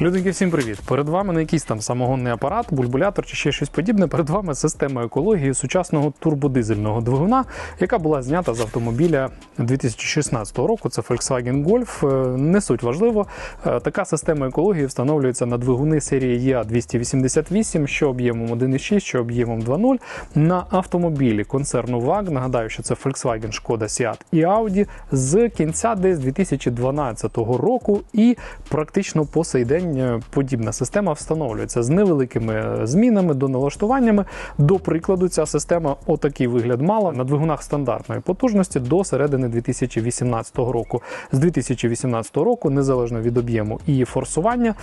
Людинки, всім привіт! Перед вами не якийсь там самогонний апарат, бульбулятор чи ще щось подібне. Перед вами система екології сучасного турбодизельного двигуна, яка була знята з автомобіля 2016 року. Це Volkswagen Golf. Е, Не суть важливо. Е, Така система екології встановлюється на двигуни серії EA 288, що об'ємом 1,6, що об'ємом 2.0 на автомобілі концерну VAG. Нагадаю, що це Volkswagen, Шкода, Seat і Audi з кінця десь 2012 року, і практично по сей день е, подібна система встановлюється з невеликими е, змінами до налаштуваннями. До прикладу, ця система отакий вигляд мала на двигунах стандартної потужності до середини 2018 року. З 2018 року, незалежно від об'єму і форсування,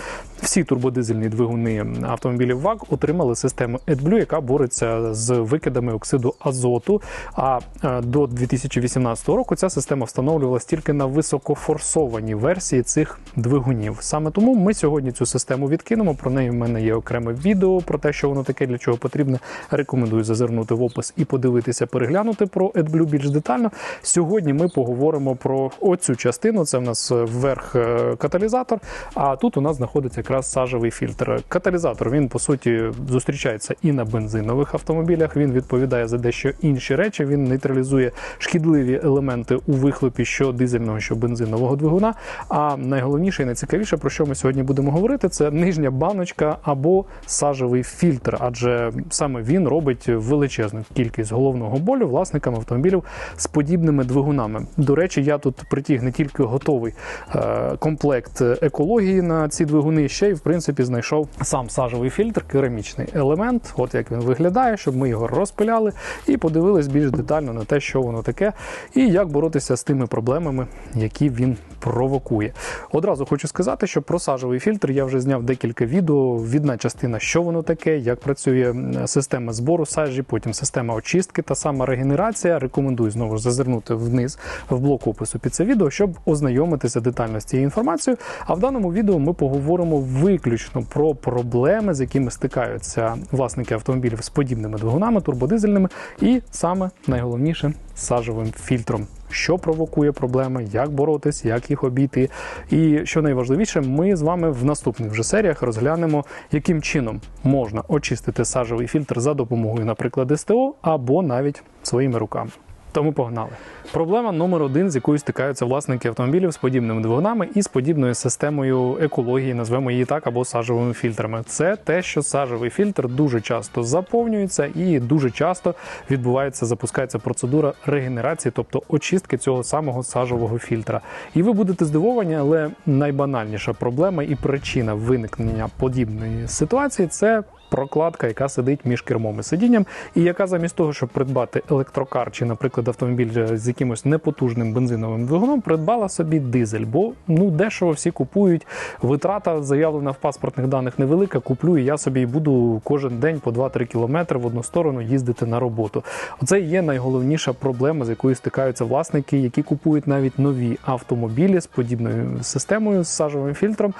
всі турбодизельні двигуни автомобілів ВАГ отримали систему AdBlue, яка бореться з викидами оксиду азоту. А е, до 2018 року ця система встановлювалась тільки на високофорсованій версії цих двигунів. Саме тому ми сьогодні цю систему відкинемо. Про неї в мене є окреме відео про те, що воно таке, для чого потрібно. Рекомендую зазирнути в опис і подивитися, переглянути про AdBlue більш детально. Сьогодні ми поговоримо про оцю частину. Це в нас вверх е, каталізатор. А тут у нас знаходиться якраз сажевий фільтр. Каталізатор він по суті зустрічається і на бензинових автомобілях. Він відповідає за дещо інші речі. Він нейтралізує шкідливі елементи у вихлопі що дизельного, що бензинового двигуна. А найголовніше і найцікавіше, про що ми сьогодні будемо говорити, це нижня баночка або сажевий фільтр, адже саме він робить величезну кількість головного болю власникам автомобілів з подібними двигунами. До речі, я тут притіг не тільки готовий е, комплект екології на ці двигуни, ще й в принципі знайшов сам сажевий фільтр, керамічний елемент. От як він виглядає, щоб ми його розпиляли і подивились більш детально на те, що воно таке, і як боротися з тими проблемами, які він провокує. Одразу хочу сказати, що про сажевий фільтр я вже зняв декілька відео. Відна частина, що воно таке, як працює система збору сажі, потім система очистки та сама регенерація. Рекомендую знову ж зазирнути вниз в блок опису під це відео, щоб ознайомитися детально з цією інформацією. А в даному відео ми поговоримо виключно про проблеми, з якими стикаються власники автомобілів з подібними двигунами, турбодизельними, і саме найголовніше сажевим фільтром. Що провокує проблеми, як боротись, як їх обійти. І що найважливіше, ми з вами в наступних вже серіях розглянемо, яким чином можна очистити сажевий фільтр за допомогою, наприклад, СТО або навіть своїми руками. Тому погнали. Проблема номер один, з якою стикаються власники автомобілів з подібними двигунами і з подібною системою екології, назвемо її так, або сажевими фільтрами. Це те, що сажевий фільтр дуже часто заповнюється і дуже часто відбувається, запускається процедура регенерації, тобто очистки цього самого сажевого фільтра. І ви будете здивовані, але найбанальніша проблема і причина виникнення подібної ситуації це прокладка, яка сидить між кермом і сидінням, і яка замість того, щоб придбати електрокар чи, наприклад, автомобіль з якимось непотужним бензиновим двигуном, придбала собі дизель. Бо ну дешево всі купують. Витрата заявлена в паспортних даних невелика. Куплю і я собі буду кожен день по 2-3 кілометри в одну сторону їздити на роботу. Оце є найголовніша проблема, з якою стикаються власники, які купують навіть нові автомобілі з подібною системою з сажевим фільтром,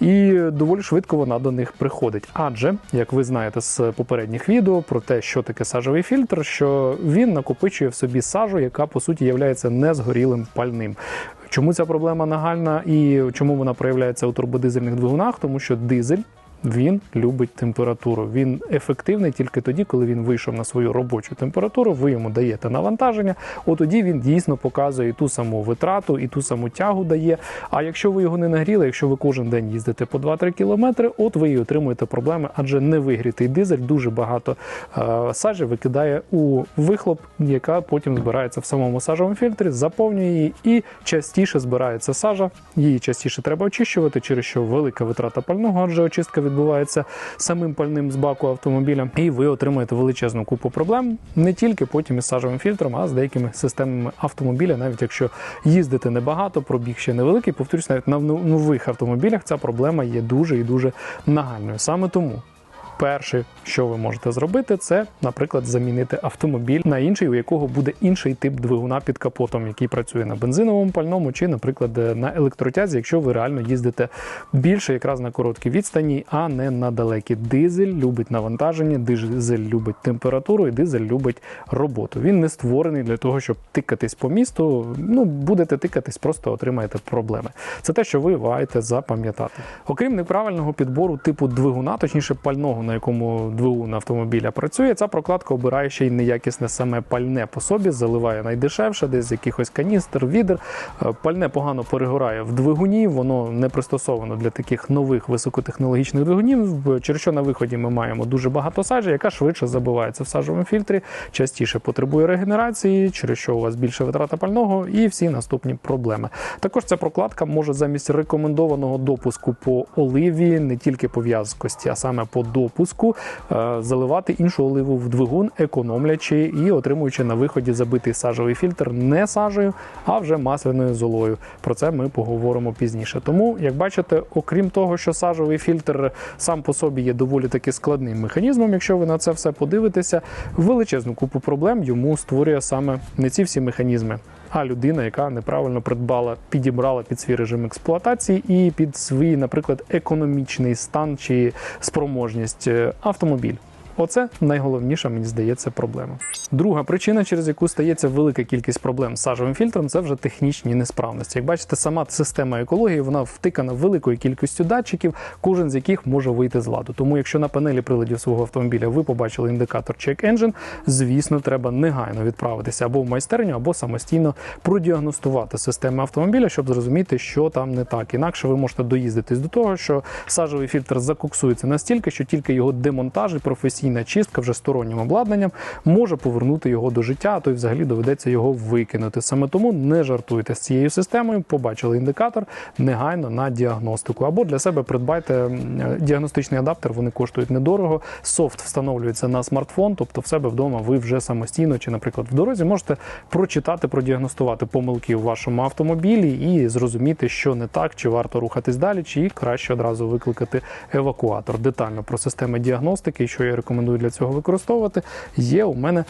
і доволі швидко вона до них приходить. Адже як ви знаєте з попередніх відео про те, що таке сажовий фільтр, що він накопичує в собі сажу, яка по суті є незгорілим пальним. Чому ця проблема нагальна і чому вона проявляється у турбодизельних двигунах? Тому що дизель. Він любить температуру. Він ефективний тільки тоді, коли він вийшов на свою робочу температуру. Ви йому даєте навантаження. От тоді він дійсно показує і ту саму витрату, і ту саму тягу дає. А якщо ви його не нагріли, якщо ви кожен день їздите по 2-3 кілометри, от ви і отримуєте проблеми, адже невигрітий дизель дуже багато е, сажі викидає у вихлоп, яка потім збирається в самому сажовому фільтрі, заповнює її і частіше збирається сажа. Її частіше треба очищувати, через що велика витрата пального, адже очистка відбувається самим пальним з баку автомобіля, і ви отримаєте величезну купу проблем не тільки потім із сажовим фільтром, а з деякими системами автомобіля, навіть якщо їздити небагато, пробіг ще невеликий. Повторюсь, навіть на нових автомобілях ця проблема є дуже і дуже нагальною. Саме тому. Перше, що ви можете зробити, це, наприклад, замінити автомобіль на інший, у якого буде інший тип двигуна під капотом, який працює на бензиновому пальному, чи, наприклад, на електротязі, якщо ви реально їздите більше якраз на короткі відстані, а не на далекі. Дизель любить навантаження, дизель любить температуру і дизель любить роботу. Він не створений для того, щоб тикатись по місту. Ну, будете тикатись, просто отримаєте проблеми. Це те, що ви маєте запам'ятати. Окрім неправильного підбору типу двигуна, точніше пального, на якому двигун автомобіля працює, ця прокладка обирає ще й неякісне саме пальне по собі, заливає найдешевше, десь з якихось каністр, відер. Е, Пальне погано перегорає в двигуні, воно не пристосовано для таких нових високотехнологічних двигунів. Через що на виході ми маємо дуже багато сажі, яка швидше забивається в сажовому фільтрі, частіше потребує регенерації, через що у вас більше витрата пального і всі наступні проблеми. Також ця прокладка може замість рекомендованого допуску по оливі, не тільки по в'язкості, а саме по допуску, е, заливати іншу оливу в двигун, економлячи і отримуючи на виході забитий сажовий фільтр не сажею, а вже масляною золою. Про це ми поговоримо пізніше. Тому, як бачите, окрім того, що сажовий фільтр сам по собі є доволі таки складним механізмом, якщо ви на це все подивитеся, величезну купу проблем йому створює саме не ці всі механізми. А людина, яка неправильно придбала, підібрала під свій режим експлуатації і під свій, наприклад, економічний стан чи спроможність е, автомобіль. Оце найголовніша, мені здається, проблема. Друга причина, через яку стається велика кількість проблем з сажовим фільтром, це вже технічні несправності. Як бачите, сама система екології вона втикана великою кількістю датчиків, кожен з яких може вийти з ладу. Тому, якщо на панелі приладів свого автомобіля ви побачили індикатор Check Engine, звісно, треба негайно відправитися або в майстерню, або самостійно продіагностувати систему автомобіля, щоб зрозуміти, що там не так. Інакше ви можете доїздитись до того, що сажовий фільтр закоксується настільки, що тільки його демонтаж і професійна чистка вже стороннім обладнанням може повернути його до життя, а то й взагалі доведеться його викинути. Саме тому не жартуйте з цією системою. Побачили індикатор негайно на діагностику. Або для себе придбайте діагностичний адаптер. Вони коштують недорого. Софт встановлюється на смартфон, тобто в себе вдома ви вже самостійно чи, наприклад, в дорозі можете прочитати, продіагностувати помилки у вашому автомобілі і зрозуміти, що не так, чи варто рухатись далі, чи краще одразу викликати евакуатор. Детально про системи діагностики, що я рекомендую для цього використовувати, є у мене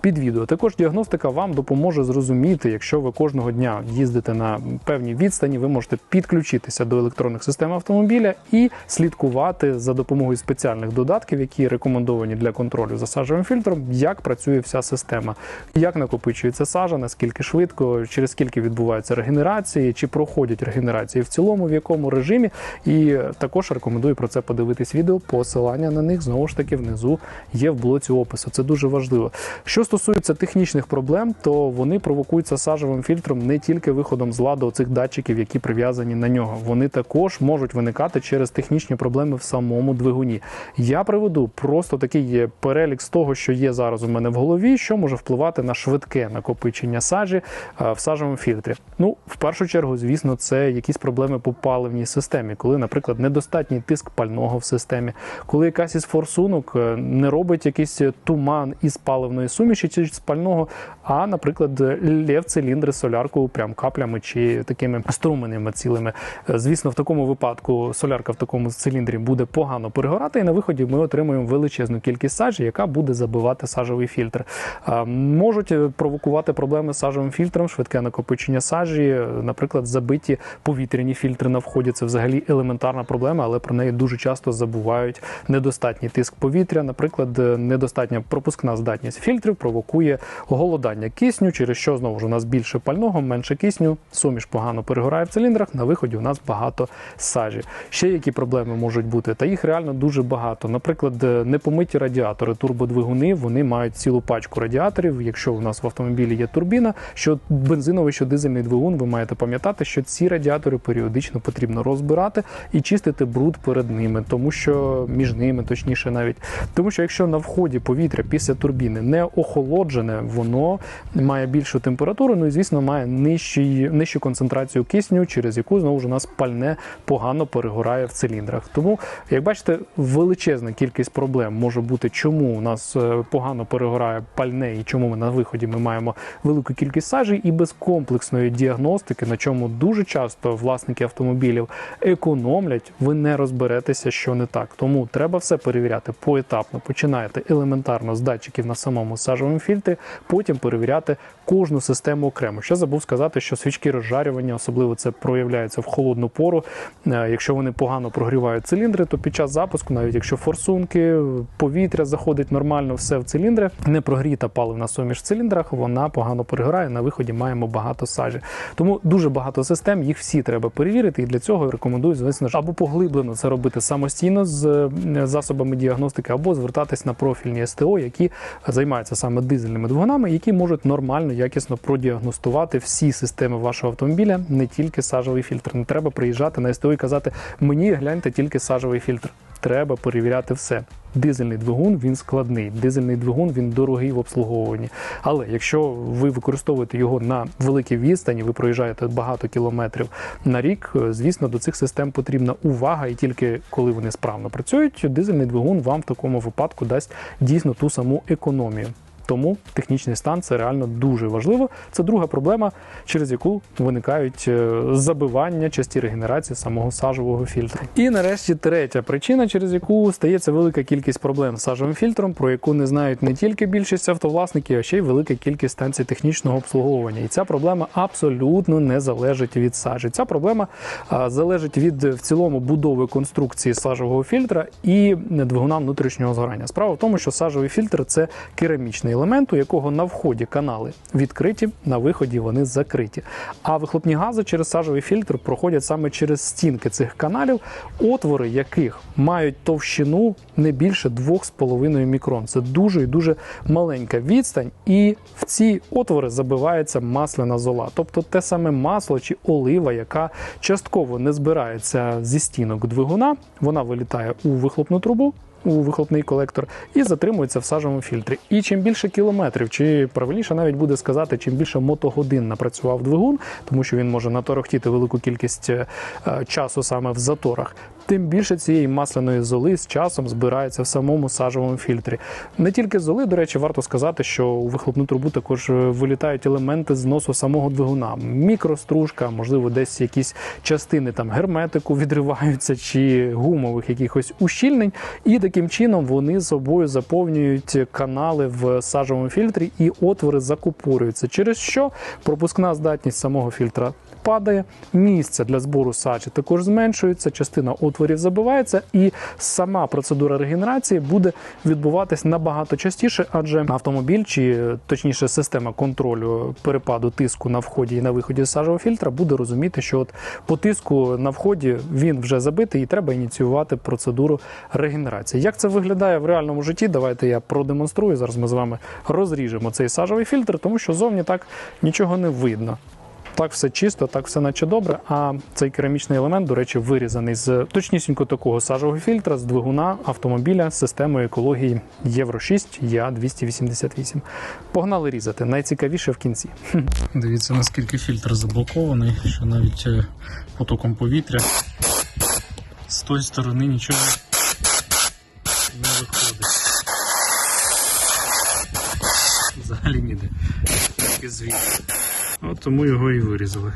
під відео. Також діагностика вам допоможе зрозуміти, якщо ви кожного дня їздите на певній відстані, ви можете підключитися до електронних систем автомобіля і слідкувати за допомогою спеціальних додатків, які рекомендовані для контролю за сажевим фільтром, як працює вся система, як накопичується сажа, наскільки швидко, через скільки відбуваються регенерації, чи проходять регенерації в цілому, в якому режимі. І також рекомендую про це подивитись відео. Посилання на них знову ж таки внизу є в блоці опису. Це дуже важливо. Що стосується технічних проблем, то вони провокуються сажевим фільтром не тільки виходом з ладу цих датчиків, які прив'язані на нього. Вони також можуть виникати через технічні проблеми в самому двигуні. Я приведу просто такий перелік з того, що є зараз у мене в голові, що може впливати на швидке накопичення сажі е, в сажевому фільтрі. Ну, в першу чергу, звісно, це якісь проблеми по паливній системі, коли, наприклад, недостатній тиск пального в системі, коли якась із форсунок е, не робить якийсь туман із паливної суміші чи з пального, а, наприклад, лє циліндри солярку прям каплями чи такими струменями цілими. Звісно, в такому випадку солярка в такому циліндрі буде погано перегорати, і на виході ми отримуємо величезну кількість сажі, яка буде забивати сажовий фільтр. Можуть провокувати проблеми з сажовим фільтром, швидке накопичення сажі, наприклад, забиті повітряні фільтри на вході. Це взагалі елементарна проблема, але про неї дуже часто забувають. Недостатній тиск повітря, наприклад, е, недостатня пропускна здатність фільтрів провокує голодання кисню, через що знову ж у нас більше пального, менше кисню, суміш погано перегорає в циліндрах. На виході у нас багато сажі. Ще які проблеми можуть бути? Та їх реально дуже багато. Наприклад, е, непомиті радіатори, турбодвигуни, вони мають цілу пачку радіаторів. Якщо у нас в автомобілі є турбіна, що бензиновий, що дизельний двигун, ви маєте пам'ятати, що ці радіатори періодично потрібно розбирати і чистити бруд перед ними, тому що між ними, точніше, навіть Тому що якщо на вході повітря після турбіни не охолоджене, воно має більшу температуру, ну і звісно має нижчий, нижчу концентрацію кисню, через яку знову ж у нас пальне погано перегорає в циліндрах. Тому, як бачите, величезна кількість проблем може бути, чому у нас е, погано перегорає пальне і чому ми на виході ми маємо велику кількість сажі, і без комплексної діагностики, на чому дуже часто власники автомобілів економлять, ви не розберетеся, що не так. Тому треба все перевіряти поетапно. Починаєте елементарно з датчиків на самому сажовому фільтрі, потім перевіряти кожну систему окремо. Ще забув сказати, що свічки розжарювання, особливо це проявляється в холодну пору. Е, Якщо вони погано прогрівають циліндри, то під час запуску, навіть якщо форсунки, повітря заходить нормально, все в циліндри, не прогріта паливна суміш в циліндрах, вона погано перегорає. На виході маємо багато сажі. Тому дуже багато систем, їх всі треба перевірити, і для цього рекомендую звісно ж, або поглиблено це робити самостійно з е, засобами діагностики, або звертатись на профільні СТО, які займаються саме дизельними двигунами, які можуть нормально, якісно продіагностувати всі системи вашого автомобіля, не тільки сажовий фільтр. Не треба приїжджати на СТО і казати, мені гляньте тільки сажовий фільтр. Треба перевіряти все. Дизельний двигун він складний. Дизельний двигун він дорогий в обслуговуванні. Але якщо ви використовуєте його на великій відстані, ви проїжджаєте багато кілометрів на рік, е, звісно, до цих систем потрібна увага, і тільки коли вони справно працюють, дизельний двигун вам в такому випадку дасть дійсно ту саму економію. Тому технічний стан це реально дуже важливо. Це друга проблема, через яку виникають е, забивання часті регенерації самого сажового фільтру. І нарешті третя причина, через яку стається велика кількість проблем з сажовим фільтром, про яку не знають не тільки більшість автовласників, а ще й велика кількість станцій технічного обслуговування. І ця проблема абсолютно не залежить від сажі. Ця проблема залежить від в цілому будови конструкції сажового фільтра і двигуна внутрішнього згорання. Справа в тому, що сажовий фільтр це керамічний елемент, у якого на вході канали відкриті, на виході вони закриті. А вихлопні гази через сажовий фільтр проходять саме через стінки цих каналів, отвори яких мають товщину не більше 2,5 мікрон. Це дуже і дуже маленька відстань, і в ці отвори забивається масляна зола, тобто те саме масло чи олива, яка частково не збирається зі стінок двигуна, вона вилітає у вихлопну трубу у вихлопний колектор і затримується в сажовому фільтрі. І чим більше кілометрів, чи правильніше навіть буде сказати, чим більше мотогодин напрацював двигун, тому що він може наторохтіти велику кількість е, часу саме в заторах, тим більше цієї масляної золи з часом збирається в самому сажовому фільтрі. Не тільки золи, до речі, варто сказати, що у вихлопну трубу також е, вилітають елементи зносу самого двигуна, мікростружка, можливо, десь якісь частини там герметику відриваються чи гумових якихось ущільнень. І таким чином вони собою заповнюють канали в сажовому фільтрі і отвори закупорюються, через що пропускна здатність самого фільтра падає, місце для збору сажі також зменшується, частина отворів забивається, і сама процедура регенерації буде відбуватись набагато частіше, адже автомобіль, чи точніше система контролю перепаду тиску на вході і на виході з сажового фільтра буде розуміти, що от по тиску на вході він вже забитий, і треба ініціювати процедуру регенерації. Як це виглядає в реальному житті? Давайте я продемонструю. Зараз ми з вами розріжемо цей сажовий фільтр, тому що зовні так нічого не видно. Так все чисто, так все наче добре. А цей керамічний елемент, до речі, вирізаний з точнісінько такого сажового фільтра з двигуна автомобіля з системою екології Євро 6 я 288. Погнали різати. Найцікавіше в кінці. Дивіться, наскільки фільтр заблокований, що навіть е, потоком повітря з тої сторони нічого не виходить. Взагалі ніде. Тільки звідси. От тому його і вирізали.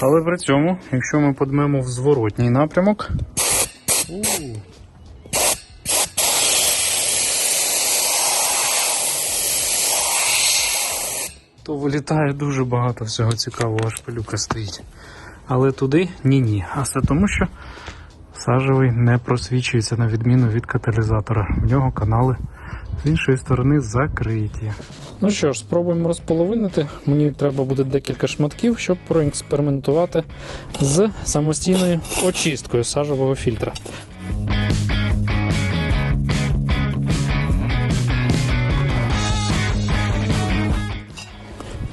Але при цьому, якщо ми подмемо в зворотній напрямок. У. То вилітає дуже багато всього цікавого, аж пилюка стоїть. Але туди ні-ні. А все тому, що сажевий не просвічується на відміну від каталізатора. В нього канали з іншої сторони закриті. Ну що ж, спробуємо розполовинити. Мені треба буде декілька шматків, щоб проекспериментувати з самостійною очисткою сажового фільтра.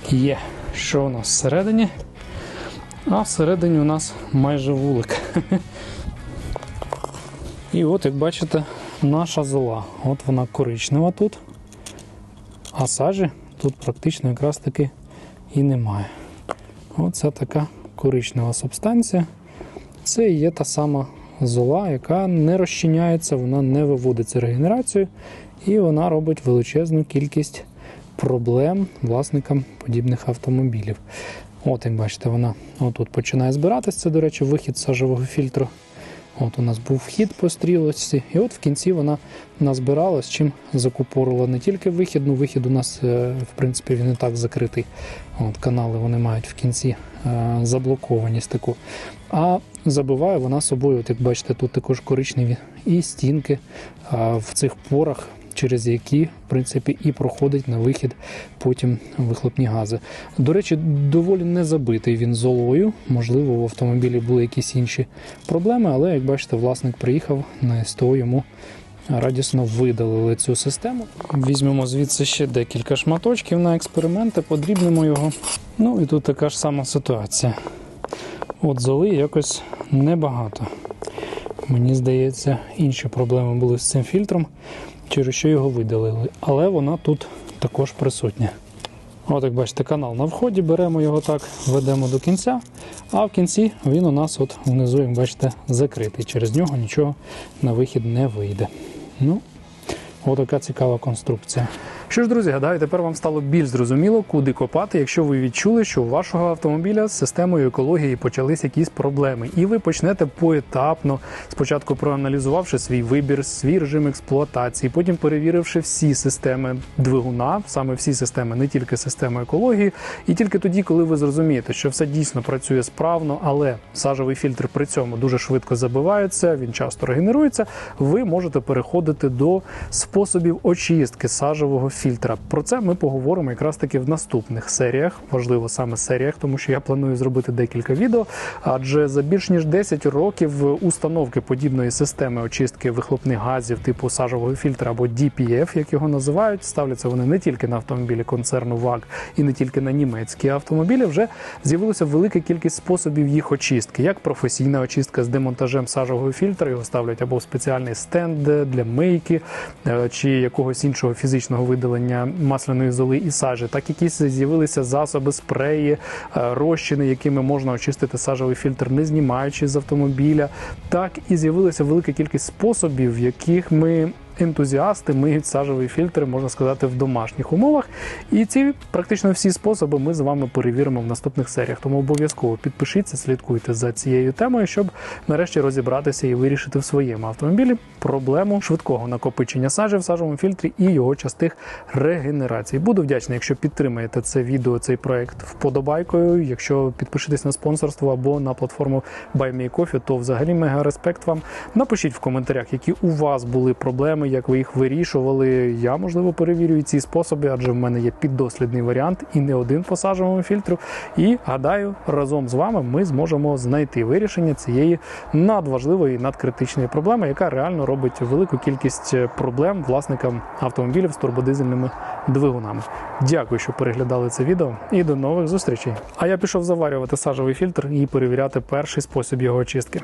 Є, що у нас всередині? А всередині у нас майже вулик. І от, як бачите, наша зола. От вона коричнева тут, а сажі тут практично якраз таки і немає. Оце така коричнева субстанція. Це є та сама зола, яка не розчиняється, вона не виводиться регенерацією, і вона робить величезну кількість проблем власникам подібних автомобілів. От, як бачите, вона отут починає збиратися. Це, до речі, вихід сажового фільтру. От у нас був вхід по стрілочці, і от в кінці вона назбиралась, чим закупорила не тільки вихід, ну вихід у нас, е, в принципі, він і так закритий. От Канали вони мають в кінці е, заблокованість таку. А забиває вона собою, от як бачите, тут також коричневі і стінки в цих порах, через які, в принципі, і проходить на вихід потім вихлопні гази. До речі, доволі не забитий він золою. Можливо, в автомобілі були якісь інші проблеми, але як бачите, власник приїхав на СТО йому. Радісно видалили цю систему. Візьмемо звідси ще декілька шматочків на експерименти, подрібнемо його. Ну і тут така ж сама ситуація. От золи якось небагато. Мені здається, інші проблеми були з цим фільтром, через що його видалили. Але вона тут також присутня. От як бачите, канал на вході, беремо його так, ведемо до кінця, а в кінці він у нас от внизу, як бачите, закритий. Через нього нічого на вихід не вийде. Ну, Ось така цікава конструкція. Що ж, друзі, гадаю, тепер вам стало більш зрозуміло, куди копати, якщо ви відчули, що у вашого автомобіля з системою екології почались якісь проблеми, і ви почнете поетапно, спочатку проаналізувавши свій вибір, свій режим експлуатації, потім перевіривши всі системи двигуна, саме всі системи, не тільки систему екології. І тільки тоді, коли ви зрозумієте, що все дійсно працює справно, але сажовий фільтр при цьому дуже швидко забивається, він часто регенерується, ви можете переходити до способів очистки сажового фільтра. Про це ми поговоримо якраз таки в наступних серіях. Важливо саме серіях, тому що я планую зробити декілька відео. Адже за більш ніж 10 років установки подібної системи очистки вихлопних газів типу сажового фільтра або DPF, як його називають, ставляться вони не тільки на автомобілі концерну ВАГ і не тільки на німецькі автомобілі. Вже з'явилася велика кількість способів їх очистки, як професійна очистка з демонтажем сажового фільтра. Його ставлять або в спеціальний стенд для мийки е, чи якогось іншого фізичного видалення масляної золи і сажі. Так якісь з'явилися засоби, спреї, е, розчини, якими можна очистити сажовий фільтр, не знімаючи з автомобіля. Так і з'явилася велика кількість способів, в яких ми. Ентузіасти миють сажові фільтри, можна сказати, в домашніх умовах. І ці практично всі способи ми з вами перевіримо в наступних серіях. Тому обов'язково підпишіться, слідкуйте за цією темою, щоб нарешті розібратися і вирішити в своєму автомобілі проблему швидкого накопичення сажі в сажовому фільтрі і його частих регенерацій. Буду вдячний, якщо підтримаєте це відео, цей проект вподобайкою. Якщо підпишетесь на спонсорство або на платформу BuyMeCoffee, то взагалі мега респект вам. Напишіть в коментарях, які у вас були проблеми, як ви їх вирішували. Я можливо перевірю і ці способи, адже в мене є піддослідний варіант і не один по сажовому фільтру. І гадаю, разом з вами ми зможемо знайти вирішення цієї надважливої надкритичної проблеми, яка реально робить велику кількість проблем власникам автомобілів з турбодизельними двигунами. Дякую, що переглядали це відео, і до нових зустрічей. А я пішов заварювати сажовий фільтр і перевіряти перший спосіб його очистки.